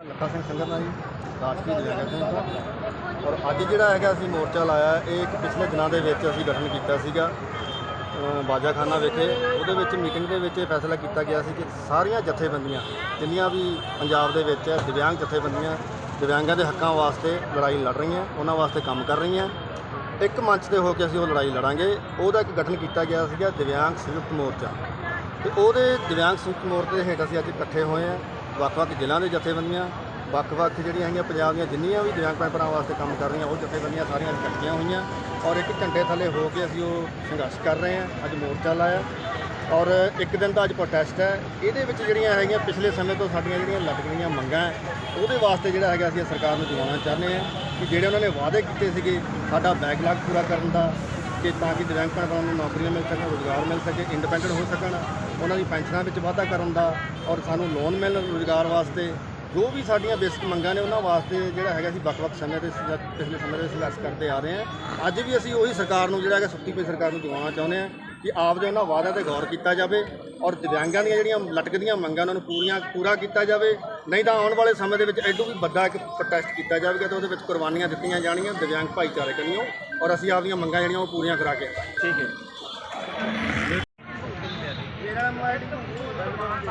ਲੱਖਾ ਸਿੰਘ ਸੰਗਰਨਾ ਜੀ ਰਾਜਪੂਤ ਜਗਤ ਸਿੰਘ ਤੋਂ ਔਰ ਅੱਜ ਜਿਹੜਾ ਹੈਗਾ ਅਸੀਂ ਮੋਰਚਾ ਲਾਇਆ ਇਹ ਇੱਕ ਪਿਛਲੇ ਦਿਨਾਂ ਦੇ ਵਿੱਚ ਅਸੀਂ ਗਠਨ ਕੀਤਾ ਸੀਗਾ। ਬਾਜਾਖਾਨਾ ਵਿਖੇ। ਉਹਦੇ ਵਿੱਚ ਮੀਟਿੰਗ ਦੇ ਵਿੱਚ ਇਹ ਫੈਸਲਾ ਕੀਤਾ ਗਿਆ ਸੀ ਕਿ ਸਾਰੀਆਂ ਜਥੇਬੰਦੀਆਂ ਜਿੰਨੀਆਂ ਵੀ ਪੰਜਾਬ ਦੇ ਵਿੱਚ ਹੈ, ਦਿਵਿਆਂਗ ਜਥੇਬੰਦੀਆਂ ਦਿਵਿਆਂਗਾਂ ਦੇ ਹੱਕਾਂ ਵਾਸਤੇ ਲੜਾਈ ਲੜ ਰਹੀਆਂ ਉਹਨਾਂ ਵਾਸਤੇ ਕੰਮ ਕਰ ਰਹੀਆਂ। ਇੱਕ ਮੰਚ ਤੇ ਹੋ ਕੇ ਅਸੀਂ ਉਹ ਲੜਾਈ ਲੜਾਂਗੇ। ਉਹਦਾ ਇੱਕ ਗਠਨ ਕੀਤਾ ਗਿਆ ਸੀਗਾ ਦਿਵਿਆਂਗ ਸੰਯੁਕਤ ਮੋਰਚਾ। ਤੇ ਉਹਦੇ ਦਿਵਿਆਂਗ ਸੰਯੁਕਤ ਮੋਰਚੇ ਦੇ ਹੇਠ ਅਸੀਂ ਅੱਜ ਇਕੱਠੇ ਹੋਏ ਹਾਂ। ਵੱਖ-ਵੱਖ ਜ਼ਿਲ੍ਹਿਆਂ ਦੇ ਜਥੇਬੰਦੀਆਂ ਵੱਖ-ਵੱਖ ਜਿਹੜੀਆਂ ਹੈਗੀਆਂ ਪੰਜਾਬ ਦੀਆਂ ਜਿੰਨੀਆਂ ਵੀ ਦਿਵਿਆਂਗ ਭੈਣ ਭਰਾਵਾਂ ਵਾਸਤੇ ਕੰਮ ਕਰ ਰਹੀਆਂ ਉਹ ਜਥੇਬੰਦੀਆਂ ਸਾਰੀਆਂ ਇਕੱਠੀਆਂ ਹੋਈਆਂ ਔਰ ਇੱਕ ਝੰਡੇ ਥੱਲੇ ਹੋ ਕੇ ਅਸੀਂ ਉਹ ਸੰਘਰਸ਼ ਕਰ ਰਹੇ ਹਾਂ। ਅੱਜ ਮੋਰਚਾ ਲਾਇਆ ਔਰ ਇੱਕ ਦਿਨ ਦਾ ਅੱਜ ਪ੍ਰੋਟੈਸਟ ਹੈ। ਇਹਦੇ ਵਿੱਚ ਜਿਹੜੀਆਂ ਹੈਗੀਆਂ ਪਿਛਲੇ ਸਮੇਂ ਤੋਂ ਸਾਡੀਆਂ ਜਿਹੜੀਆਂ ਲਟਕਦੀਆਂ ਮੰਗਾਂ ਹੈ, ਉਹਦੇ ਵਾਸਤੇ ਜਿਹੜਾ ਹੈਗਾ ਅਸੀਂ ਸਰਕਾਰ ਨੂੰ ਜਗਾਉਣਾ ਚਾਹੁੰਦੇ ਹਾਂ ਕਿ ਜਿਹੜੇ ਉਹਨਾਂ ਨੇ ਵਾਅਦੇ ਕੀਤੇ ਸੀਗੇ ਸਾਡਾ ਬੈਕਲਾਗ ਪੂਰਾ ਕਰਨ ਦਾ ਕਿ ਤਾਂ ਕਿ ਦਿਵਿਆਂਗ ਭੈਣ ਭਰਾਵਾਂ ਨੂੰ ਨੌਕਰੀਆਂ ਮਿਲ ਸਕਣ ਰੋਜ਼ਗਾਰ ਮਿਲ ਸਕੇ ਇੰਡੀਪੈਂਡੈਂਟ ਹੋ ਸਕਣ ਉਹਨਾਂ ਦੀ ਪੈਨਸ਼ਨਾਂ ਵਿੱਚ ਵਾਧਾ ਕਰਨ ਦਾ ਔਰ ਸਾਨੂੰ ਲੋਨ ਮਿਲਣ ਰੋਜ਼ਗਾਰ ਵਾਸਤੇ, ਜੋ ਵੀ ਸਾਡੀਆਂ ਬੇਸਿਕ ਮੰਗਾਂ ਨੇ ਉਹਨਾਂ ਵਾਸਤੇ ਜਿਹੜਾ ਹੈਗਾ ਅਸੀਂ ਵੱਖ-ਵੱਖ ਸਮੇਂ ਤੇ ਸੰਘ- ਪਿਛਲੇ ਸਮੇਂ ਦੇ ਸੰਘਰਸ਼ ਕਰਦੇ ਆ ਰਹੇ ਹਾਂ। ਅੱਜ ਵੀ ਅਸੀਂ ਉਹੀ ਸਰਕਾਰ ਨੂੰ ਜਿਹੜਾ ਹੈਗਾ ਸੁੱਤੀ ਪਈ ਸਰਕਾਰ ਨੂੰ ਦਿਵਾਉਣਾ ਚਾਹੁੰਦੇ ਹਾਂ ਕਿ ਆਪ ਦੇ ਉਹਨਾਂ ਵਾਅਦਿਆਂ ਤੇ ਗੌਰ ਕੀਤਾ ਜਾਵੇ ਔਰ ਦਿਵਿਆਂਗਾਂ ਦੀਆਂ ਜਿਹੜੀਆਂ ਲਟਕਦੀਆਂ ਮੰਗਾਂ ਉਹਨਾਂ ਨੂੰ ਪੂਰੀਆਂ, ਪੂਰਾ ਕੀਤਾ ਜਾਵੇ। ਨਹੀਂ ਤਾਂ ਆਉਣ ਵਾਲੇ ਸਮੇਂ ਦੇ ਵਿੱਚ ਐਡੂ ਵੀ ਵੱਡਾ ਇੱਕ ਪ੍ਰੋਟੈਸਟ ਕੀਤਾ ਜਾਵੇਗਾ ਤੇ ਉਹਦੇ ਵਿੱਚ ਕੁਰਬਾਨੀਆਂ ਦਿੱਤੀਆਂ ਜਾਣਗੀਆਂ ਦਿਵਿਆਂਗ ਭਾਈਚਾਰੇ ਕਨੀਓ ਔਰ ਅਸੀਂ ਆਪਦੀਆਂ ਮੰਗਾਂ ਜਿਹੜੀਆਂ ਉਹ ਪੂਰੀਆਂ ਕਰਾ ਕੇ ਠੀਕ ਹੈ।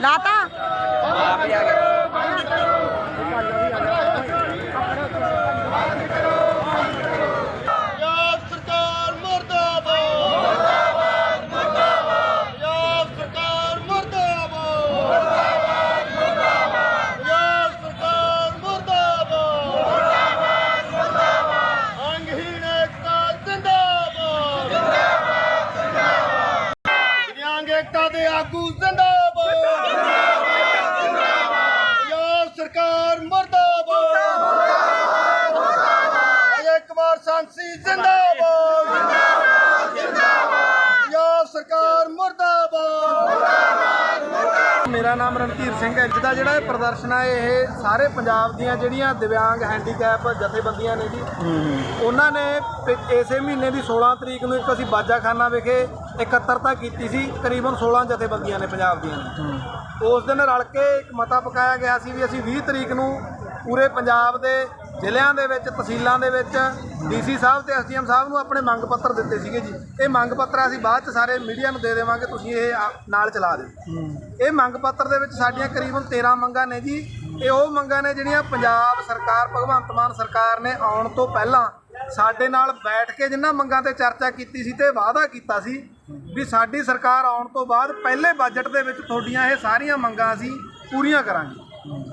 ਲਾਤਾ ਪੰਜਾਬ ਸਰਕਾਰ ਮਰਦਾਬਾਦ ਮਰਦਾਬਾਦ ਮਰਦਾਬਾਦ ਪੰਜਾਬ ਸਰਕਾਰ ਮਰਦਾਬਾਦ ਮਰਦਾਬਾਦ ਮਰਦਾਬਾਦ ਪੰਜਾਬ ਸਰਕਾਰ ਮਰਦਾਬਾਦ ਮਰਦਾਬਾਦ ਮਰਦਾਬਾਦ ਅੰਗਹੀਣ ਏਕਤਾ ਜ਼ਿੰਦਾਬਾਦ ਜ਼ਿੰਦਾਬਾਦ ਜ਼ਿੰਦਾਬਾਦ ਦਿਵਿਆਂਗ ਏਕਤਾ ਦੇ ਆਗੂ ਜ਼ਿੰਦਾਬਾਦ ਜ਼ਿੰਦਾਬਾਦ ਜ਼ਿੰਦਾਬਾਦ ਪੰਜਾਬ ਸਰਕਾਰ ਮਰਦਾਬਾਦ ਅਜੇ ਸਾਂਸੀ ਜ਼ਿੰਦਾਬਾਦ। ਜਿੰਦਾਬਾਦ। ਜਿੰਦਾਬਾਦ ਪੰਜਾਬ ਸਰਕਾਰ ਮੁਰਦਾਬਾਦ। ਮੇਰਾ ਨਾਮ ਰਣਧੀਰ ਸਿੰਘ ਹੈ। ਜਿਹਦਾ ਜਿਹੜਾ ਇਹ ਪ੍ਰਦਰਸ਼ਨ ਹੈ ਇਹ ਸਾਰੇ ਪੰਜਾਬ ਦੀਆਂ ਜਿਹੜੀਆਂ ਦਿਵਿਆਂਗ ਹੈਂਡੀਕੈਪ ਜਥੇਬੰਦੀਆਂ ਨੇ ਜੀ ਉਹਨਾਂ ਨੇ ਇਸੇ ਮਹੀਨੇ ਦੀ 16 ਤਰੀਕ ਨੂੰ ਇੱਕ ਅਸੀਂ ਬਾਜਾਖਾਨਾ ਵਿਖੇ ਇਕੱਤਰਤਾ ਕੀਤੀ ਸੀ। ਕਰੀਬਨ 16 ਜਥੇਬੰਦੀਆਂ ਨੇ ਪੰਜਾਬ ਦੀਆਂ। ਨੇ ਉਸ ਦਿਨ ਰਲ ਕੇ ਇੱਕ ਮਤਾ ਪਕਾਇਆ ਗਿਆ ਸੀ ਵੀ ਅਸੀਂ 20 ਤਰੀਕ ਨੂੰ ਪੂਰੇ ਪੰਜਾਬ ਦੇ ਜ਼ਿਲ੍ਹਿਆਂ ਦੇ ਵਿੱਚ ਤਹਿਸੀਲਾਂ ਦੇ ਵਿੱਚ ਡੀਸੀ ਸਾਹਿਬ ਤੇ ਐਸਡੀਐਮ ਸਾਹਿਬ ਨੂੰ ਆਪਣੇ ਮੰਗ ਪੱਤਰ ਦਿੱਤੇ ਸੀਗੇ ਜੀ। ਇਹ ਮੰਗ ਪੱਤਰ ਅਸੀਂ ਬਾਅਦ ਚ ਸਾਰੇ ਮੀਡੀਆ ਨੂੰ ਦੇ ਦੇਵਾਂਗੇ ਤੁਸੀਂ ਇਹ ਨਾਲ ਚਲਾ ਦਿਓ। ਇਹ ਮੰਗ ਪੱਤਰ ਦੇ ਵਿੱਚ ਸਾਡੀਆਂ ਕਰੀਬਨ 13 ਮੰਗਾਂ ਨੇ ਜੀ। ਇਹ ਉਹ ਮੰਗਾਂ ਨੇ ਜਿਹੜੀਆਂ ਪੰਜਾਬ ਸਰਕਾਰ ਭਗਵੰਤ ਮਾਨ ਸਰਕਾਰ ਨੇ ਆਉਣ ਤੋਂ ਪਹਿਲਾਂ ਸਾਡੇ ਨਾਲ ਬੈਠ ਕੇ ਜਿਨ੍ਹਾਂ ਮੰਗਾਂ ਤੇ ਚਰਚਾ ਕੀਤੀ ਸੀ ਤੇ ਵਾਅਦਾ ਕੀਤਾ ਸੀ ਵੀ ਸਾਡੀ ਸਰਕਾਰ ਆਉਣ ਤੋਂ ਬਾਅਦ ਪਹਿਲੇ ਬਜਟ ਦੇ ਵਿੱਚ ਤੁਹਾਡੀਆਂ ਇਹ ਸਾਰੀਆਂ ਮੰਗਾਂ ਅਸੀਂ ਪੂਰੀਆਂ ਕਰਾਂਗੇ।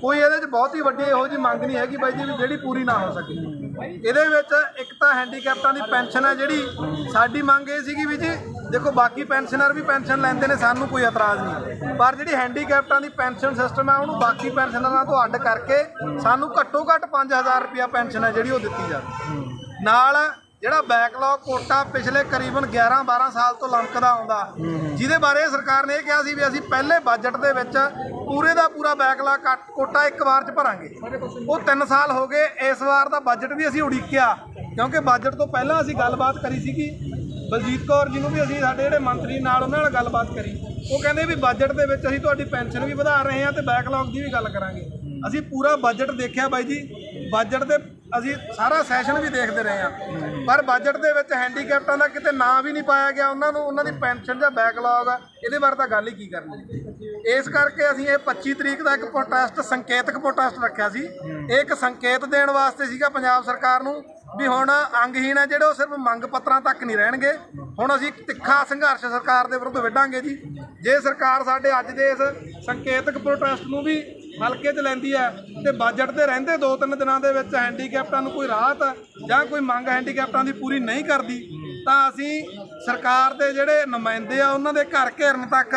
ਕੋਈ ਇਹਦੇ 'ਚ ਬਹੁਤ ਹੀ ਵੱਡੀ ਇਹੋ ਜਿਹੀ ਮੰਗ ਨਹੀਂ ਹੈਗੀ ਬਾਈ ਜੀ ਵੀ ਜਿਹੜੀ ਪੂਰੀ ਨਾ ਹੋ ਸਕੇ। ਇਹਦੇ ਵਿੱਚ ਇੱਕ ਤਾਂ ਹੈਂਡੀਕੈਪਟਾਂ ਦੀ ਪੈਨਸ਼ਨ ਹੈ ਜਿਹੜੀ, ਸਾਡੀ ਮੰਗ ਇਹ ਸੀਗੀ ਵੀ ਜੀ, ਦੇਖੋ ਬਾਕੀ ਪੈਨਸ਼ਨਰ ਵੀ ਪੈਨਸ਼ਨ ਲੈਂਦੇ ਨੇ, ਸਾਨੂੰ ਕੋਈ ਇਤਰਾਜ਼ ਨਹੀਂ। ਪਰ ਜਿਹੜੀ ਹੈਂਡੀਕੈਪਟਾਂ ਦੀ ਪੈਨਸ਼ਨ ਸਿਸਟਮ ਹੈ, ਉਹਨੂੰ ਬਾਕੀ ਪੈਨਸ਼ਨਰਾਂ ਤੋਂ ਅੱਡ ਕਰਕੇ ਸਾਨੂੰ ਘੱਟੋ ਘੱਟ 5000 ਰੁਪਇਆ ਪੈਨਸ਼ਨ ਹੈ ਜਿਹੜੀ ਉਹ ਦਿੱਤੀ ਜਾਵੇ। ਨਾਲ ਜਿਹੜਾ ਬੈਕਲੌਗ ਕੋਟਾ ਪਿਛਲੇ ਕਰੀਬਨ 11 12 ਸਾਲ ਤੋਂ ਲੰਕਦਾ ਆਉਂਦਾ। ਜਿਹਦੇ ਬਾਰੇ ਸਰਕਾਰ ਨੇ ਇਹ ਕਿਹਾ ਸੀ ਵੀ ਅਸੀਂ ਪਹਿਲੇ ਬਜਟ ਦੇ ਵਿੱਚ ਪੂਰੇ ਦਾ ਪੂਰਾ ਬੈਕਲੌਗ ਕੱਟ- ਇੱਕ ਵਾਰ ਚ ਭਰਾਂਗੇ। ਉਹ 3 ਸਾਲ ਹੋ ਗਏ ਇਸ ਵਾਰ ਦਾ ਬਜਟ ਵੀ ਅਸੀਂ ਉਡੀਕਿਆ। ਕਿਉਂਕਿ ਬਜਟ ਤੋਂ ਪਹਿਲਾਂ ਅਸੀਂ ਗੱਲਬਾਤ ਕਰੀ ਸੀਗੀ। ਬਲਜੀਤ ਕੌਰ ਜੀ ਨੂੰ ਵੀ ਅਸੀਂ ਸਾਡੇ ਜਿਹੜੇ ਮੰਤਰੀ ਨਾਲ ਉਹਨਾਂ ਨਾਲ ਗੱਲਬਾਤ ਕਰੀ। ਉਹ ਕਹਿੰਦੇ ਵੀ ਬਜਟ ਦੇ ਵਿੱਚ ਅਸੀਂ ਤੁਹਾਡੀ ਪੈਨਸ਼ਨ ਵੀ ਵਧਾ ਰਹੇ ਹਾਂ ਤੇ ਬੈਕਲੌਗ ਦੀ ਵੀ ਗੱਲ ਕਰਾਂਗੇ। ਅਸੀਂ ਪੂਰਾ ਬਜਟ ਦੇਖਿਆ ਬਾਈ ਜੀ। ਬਜਟ ਦੇ ਅਸੀਂ ਸਾਰਾ ਸੈਸ਼ਨ ਵੀ ਦੇਖਦੇ ਰਹੇ ਹਾਂ। ਪਰ ਬਜਟ ਦੇ ਵਿੱਚ ਹੈਂਡੀਕੈਪਟਾਂ ਦਾ ਕਿਤੇ ਨਾਂ ਵੀ ਨਹੀਂ ਪਾਇਆ ਗਿਆ। ਉਹਨਾਂ ਨੂੰ, ਉਹਨਾਂ ਦੀ ਪੈਨਸ਼ਨ ਜਾਂ ਬੈਕਲੌਗ ਆ, ਇਹਦੇ ਬਾਰੇ ਤਾਂ ਗੱਲ ਹੀ ਕੀ ਕਰਨੀ? ਇਸ ਕਰਕੇ ਅਸੀਂ ਇਹ 25 ਤਰੀਕ ਦਾ ਇੱਕ ਪ੍ਰੋਟੈਸਟ ਸੰਕੇਤਕ ਪ੍ਰੋਟੈਸਟ ਰੱਖਿਆ ਸੀ। ਇਹ ਇੱਕ ਸੰਕੇਤ ਦੇਣ ਵਾਸਤੇ ਸੀਗਾ ਪੰਜਾਬ ਸਰਕਾਰ ਨੂੰ ਵੀ ਹੁਣ ਅੰਗਹੀਣ ਹੈ ਜਿਹੜੇ, ਉਹ ਸਿਰਫ ਮੰਗ ਪੱਤਰਾਂ ਤੱਕ ਨਹੀਂ ਰਹਿਣਗੇ। ਹੁਣ ਅਸੀਂ ਤਿੱਖਾ ਸੰਘਰਸ਼ ਸਰਕਾਰ ਦੇ ਵਿਰੁੱਧ ਵਿੱਢਾਂਗੇ ਜੀ। ਜੇ ਸਰਕਾਰ ਸਾਡੇ ਅੱਜ ਦੇ ਇਸ ਸੰਕੇਤਕ ਪ੍ਰੋਟੈਸਟ ਨੂੰ ਵੀ ਹਲਕੇ 'ਚ ਲੈਂਦੀ ਹੈ ਤੇ ਬਜਟ ਦੇ ਰਹਿੰਦੇ ਦੋ ਤਿੰਨ ਦਿਨਾਂ ਦੇ ਵਿੱਚ ਹੈਂਡੀਕੈਪਟਾਂ ਨੂੰ ਕੋਈ ਰਾਹਤ ਜਾਂ ਕੋਈ ਮੰਗ ਹੈਂਡੀਕੈਪਟਾਂ ਦੀ ਪੂਰੀ ਨਹੀਂ ਕਰਦੀ, ਤਾਂ ਅਸੀਂ ਸਰਕਾਰ ਦੇ ਜਿਹੜੇ ਨੁਮਾਇੰਦੇ ਆ ਉਹਨਾਂ ਦੇ ਘਰ ਘੇਰਨ ਤੱਕ,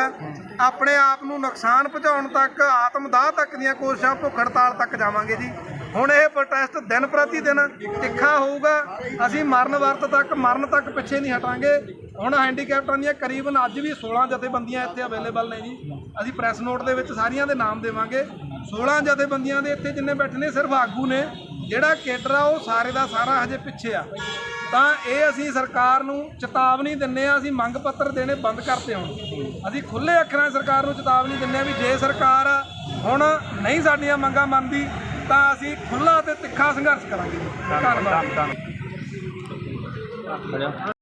ਆਪਣੇ ਆਪ ਨੂੰ ਨੁਕਸਾਨ ਪਹੁੰਚਾਉਣ ਤੱਕ, ਆਤਮਦਾਹ ਤੱਕ ਦੀਆਂ ਕੋਸ਼ਿਸ਼ਾਂ ਭੁੱਖ ਹੜਤਾਲ ਤੱਕ ਜਾਵਾਂਗੇ ਜੀ। ਹੁਣ ਇਹ ਪ੍ਰੋਟੈਸਟ ਦਿਨ ਪ੍ਰਤੀ ਦਿਨ ਤਿੱਖਾ ਹੋਊਗਾ, ਅਸੀਂ ਮਰਨ ਵਰਤ ਤੱਕ, ਮਰਨ ਤੱਕ ਪਿੱਛੇ ਨਹੀਂ ਹਟਾਂਗੇ। ਹੁਣ ਹੈਂਡੀਕੈਪਟਰਾਂ ਦੀਆਂ ਕਰੀਬਨ ਅੱਜ ਵੀ 16 ਜਥੇਬੰਦੀਆਂ ਇੱਥੇ ਅਵੇਲੇਬਲ ਨੇ ਜੀ। ਅਸੀਂ ਪ੍ਰੈਸ ਨੋਟ ਦੇ ਵਿੱਚ ਸਾਰੀਆਂ ਦੇ ਨਾਮ ਦੇਵਾਂਗੇ। 16 ਜਥੇਬੰਦੀਆਂ ਦੇ ਇੱਥੇ ਜਿੰਨੇ ਬੈਠੇ ਨੇ, ਸਿਰਫ ਆਗੂ ਨੇ। ਜਿਹੜਾ ਕੇਡਰ ਆ, ਉਹ ਸਾਰੇ ਦਾ ਸਾਰਾ ਹਜੇ ਪਿੱਛੇ ਆ। ਤਾਂ ਇਹ ਅਸੀਂ ਸਰਕਾਰ ਨੂੰ ਚੇਤਾਵਨੀ ਦਿੰਨੇ ਆ, ਅਸੀਂ ਮੰਗ ਪੱਤਰ ਦੇਣੇ ਬੰਦ ਕਰਤੇ ਹੁਣ। ਅਸੀਂ ਖੁੱਲੇ ਅੱਖਰਾਂ ਸਰਕਾਰ ਨੂੰ ਚੇਤਾਵਨੀ ਦਿੰਨੇ ਆ ਵੀ ਜੇ ਸਰਕਾਰ ਹੁਣ ਨਹੀਂ ਸਾਡੀਆਂ ਮੰਗਾਂ ਮੰਨਦੀ, ਤਾਂ ਅਸੀਂ ਖੁੱਲਾ ਤੇ ਤਿੱਖਾ ਸੰਘਰਸ਼ ਕਰਾਂਗੇ। ਧੰਨਵਾਦ।